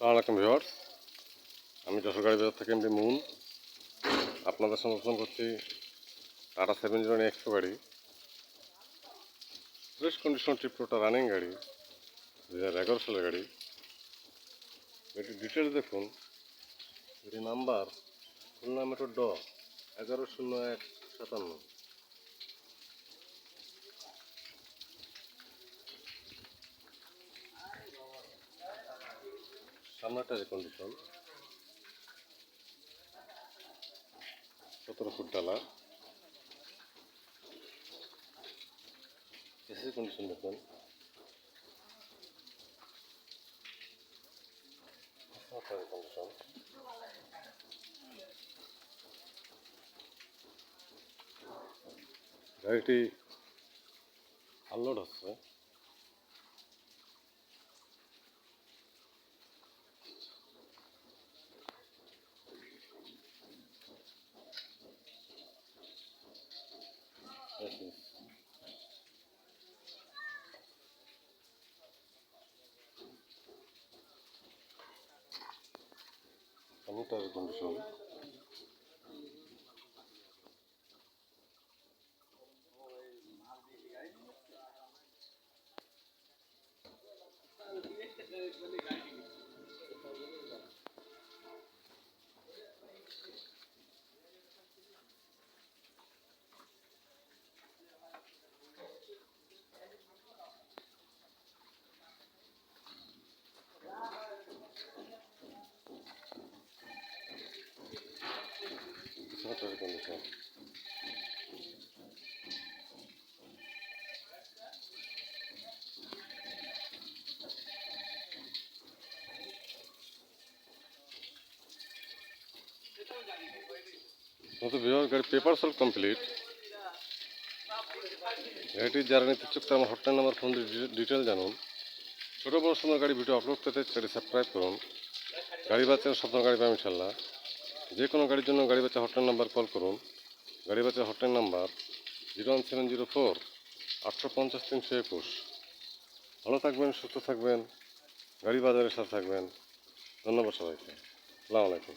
সালামালাইকুম ভিওয়ার্স আমি যশোর গাড়ি বাজার থেকে এমডি মুন। আপনাদের সমর্থন করছি টাটা সেভেন জিরো এক্সো গাড়ি। ফ্রেশ কন্ডিশন ট্রিপ্টোটা রানিং গাড়ি। দু হাজার এগারো সালের গাড়ি। এটি ডিটেলস দেখুন। এটি নাম্বার খুলনা মেট্রো ড, এগারো শূন্য এক সাতান্ন। সামনেটার কন্ডিশন সতেরো ফুট ডালা। এসি কন্ডিশন দেখুন। কন্ডিশন গাড়িটি আনলোড হচ্ছে। সামনেটার কন্ডিশন সামনেটার কন্ডিশন মতো বিভাগ গাড়ি পেপার সল কমপ্লিট গাড়িটি যারা নিতে ইচ্ছুক তারা আমার হটলাইন নাম্বার ফোন ডিটেল জানুন ছোটো বড় সময় গাড়ি ভিডিও আপলোড পেতে চ্যানেলটি সাবস্ক্রাইব করুন গাড়ি বাচ্চার স্বপ্ন গাড়ি পাবেন ইনশাল্লাহ যে কোনো গাড়ির জন্য গাড়ি বাচ্চা হটলাইন নাম্বার কল করুন। গাড়ি বাচ্চা hotline number zero one seven zero four আটশো পঞ্চাশ তিনশো একুশ ভালো থাকবেন, সুস্থ থাকবেন, গাড়ি বাজারের সাথে থাকবেন। ধন্যবাদ সবাইকে। আসসালামু আলাইকুম।